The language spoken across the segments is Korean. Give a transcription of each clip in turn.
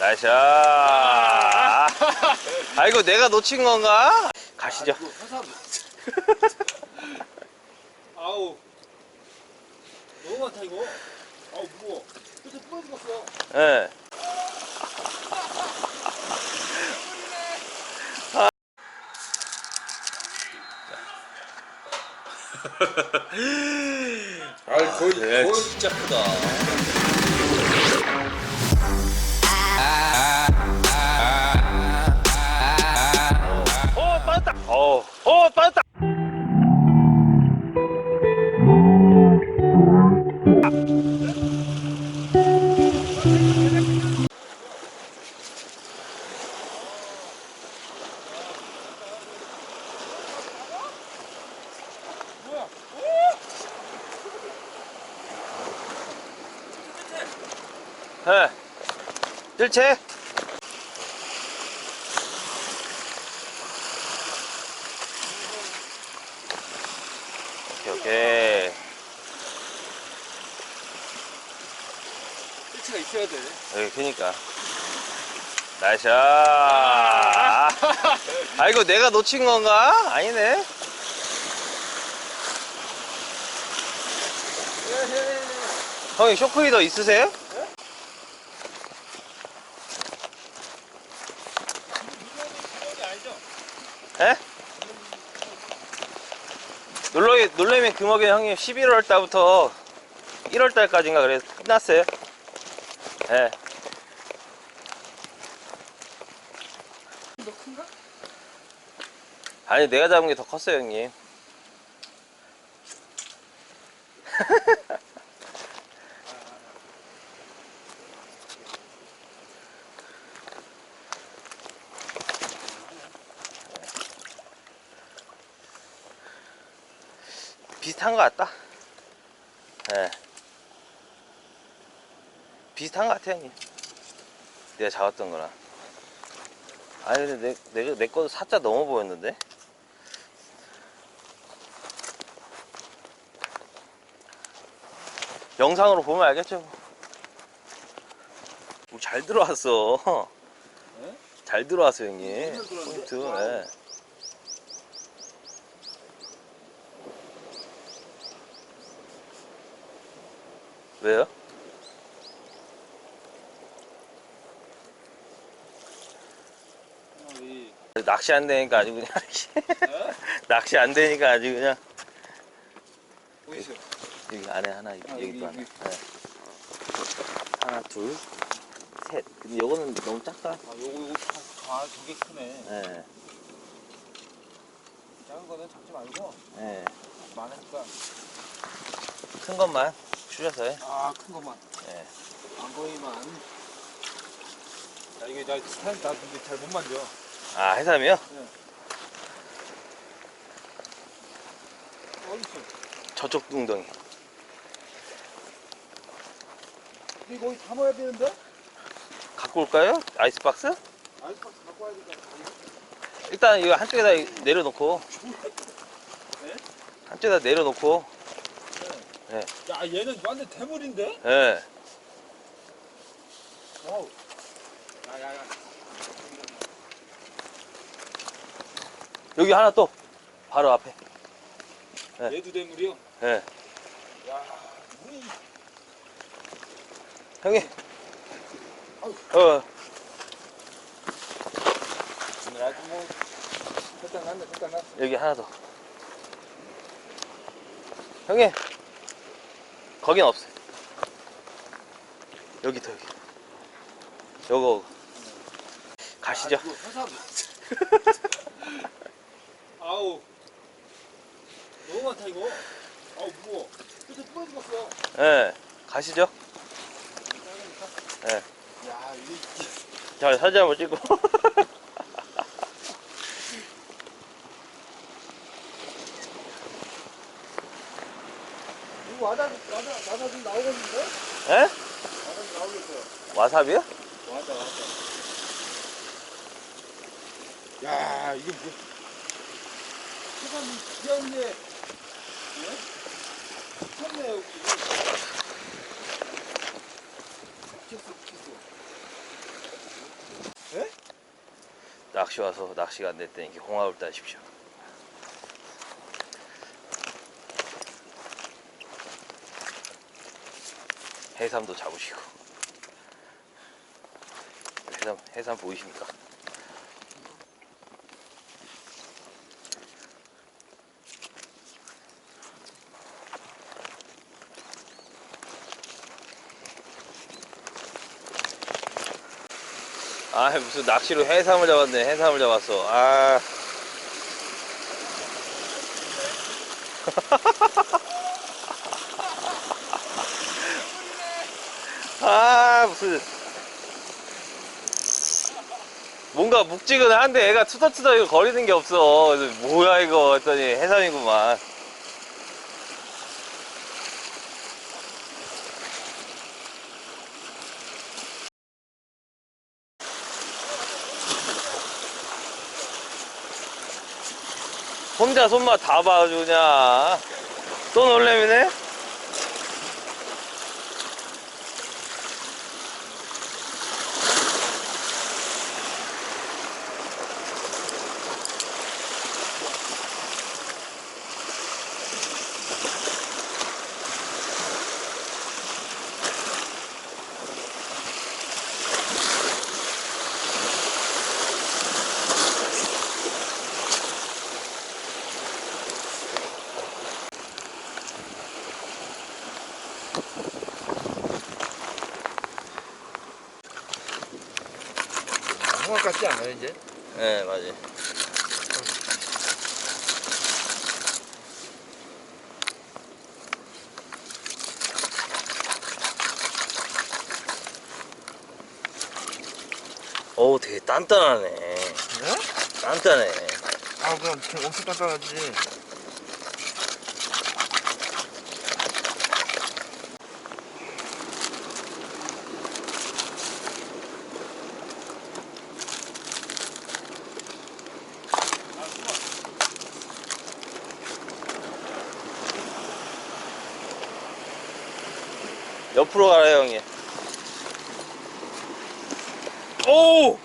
나이스. 아, 아이고, 내가 놓친 건가? 가시죠. 아우 너무 많다 이거 아우 무거워 끝에 부러졌어 예. 아 거의 네, 진짜 크다 어, 빠졌다. 어, 어, 빠졌다. 예. 뜰채? 오 오케이. 일치가 있어야 돼 여기 그니까. 나이스. 아, 아이고, 내가 놓친 건가? 아니네. 형님, 쇼크히더 있으세요? 에? 놀러, 놀래면 금어기 형님 11월 달부터 1월 달까지인가 그래서 끝났어요. 예. 너 큰가? 아니 내가 잡은 게 더 컸어요 형님 비슷한 것 같다 예 비슷한 것 같아 형님 내가 잡았던 거랑 아니 근데 내, 내, 내 거도 살짝 넘어 보였는데 영상으로 보면 알겠죠 오, 잘 들어왔어 네? 잘 들어왔어 형님? 포인트 와 왜요? 낚시 안 되니까 아주 그냥 에? 낚시 안 되니까 아주 그냥 있어? 여기 안에 하나 있- 아, 여기도 여기, 하나 여기. 네. 하나 둘셋 근데 요거는 너무 작다 아 요거 요거 아 저게 크네 예 작은 거는 잡지 말고 예. 많으니까 큰 것만 줄여서 해 아 큰 것만 예. 안 보이만 야 이게 나 스타일 나 근데 잘 못 만져 아 해삼이요? 어디 있어? 저쪽 둥덩이 근데 이거 어디 담아야 되는데? 갖고 올까요? 아이스박스? 아이스박스 갖고 와야 되잖아 일단 이거 한쪽에다 내려놓고 네? 한쪽에다 내려놓고 야 얘는 완전 대물인데? 예. 와우. 야야야. 여기 하나 또. 바로 앞에. 네. 얘도 대물이요? 예. 야 물이. 형님. 어. 아주 뭐 일단 났네 일단 났어 여기 하나 더. 형님 거긴 없어요. 여기 더 여기. 요거. 가시죠. 아, 회사 아우. 너무 많다 이거. 아우 무거워. 끝에 부러졌어 예 가시죠. 예. 야 이게. 자 사진 한번 찍고 와다 와다 좀 나오겠는데? 예? 좀 나오겠어요 와사비요? 와다 와다 야 이게 뭐 세상에 귀한데 네? 미쳤네 여기 미쳤어 미쳤어 낚시 와서 낚시가 안 이렇게 홍합을 따십시오. 해삼도 잡으시고. 해삼, 해삼 보이십니까? 아 무슨 낚시로 해삼을 잡았네 해삼을 잡았어 아 아 무슨. 뭔가 묵직은한데 애가 투덜투덜 거리는 게 없어. 뭐야 이거 했더니 해삼이구만. 혼자 손맛 다 봐주냐 또 놀래미네 홍합 같지 않아요 이제? 네 맞아요 어우 되게 단단하네 네? 단단해 아 그냥 좀 엄청 단단하지 옆으로 가라 형님 오!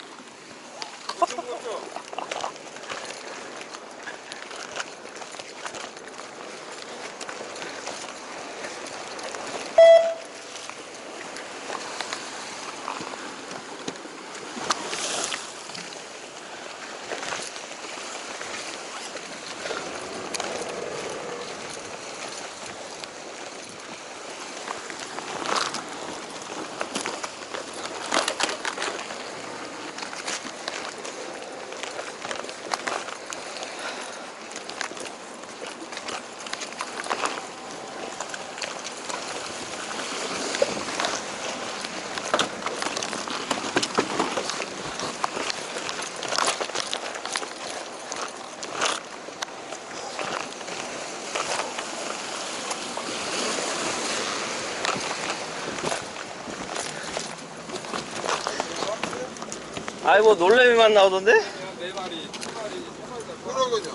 아이 뭐 놀래미만 나오던데? 네 마리 두 마리 세 마리 다 그러군요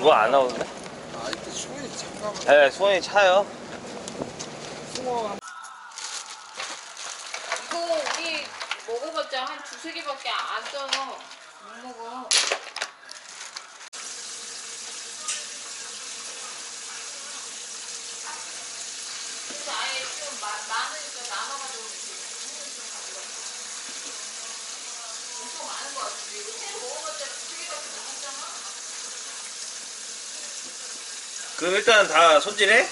뭐 안 나오던데? 아 이때 수온이 잠깐만 네 수원이 차요 숭어 한 이거 우리 먹어봤자 한 두세 개밖에 안 떠요. 못 먹어. 그래서 아예 좀 마, 많으니까 나눠가지고 이렇게 좀 가져가. 엄청 많은 거 같은데 이거 새로 먹어봤자 두세 개밖에 못 먹잖아. 그럼 일단 다 손질해?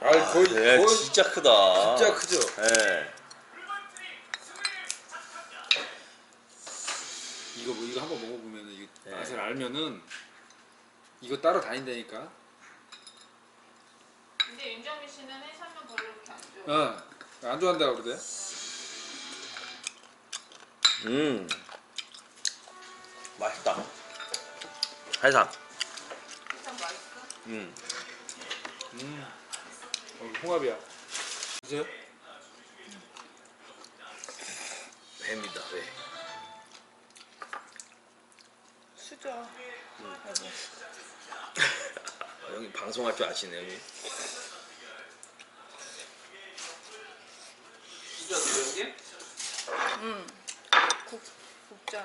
아 거의 네, 거의 진짜 크다. 진짜 크죠. 네. 이거 뭐 이거 한번 먹어보면 이 네. 맛을 알면은 이거 따로 다닌다니까. 근데 윤정민 씨는 해산면 별로 그렇게 안 좋아. 어, 안 좋아한다 그러대. 음. 맛있다. 해산? 음. 음, 어, 홍합이야. 보세요. 회입니다, 회. 수저. 아이고. 여기 방송할 줄 아시네, 여기. 국 국자.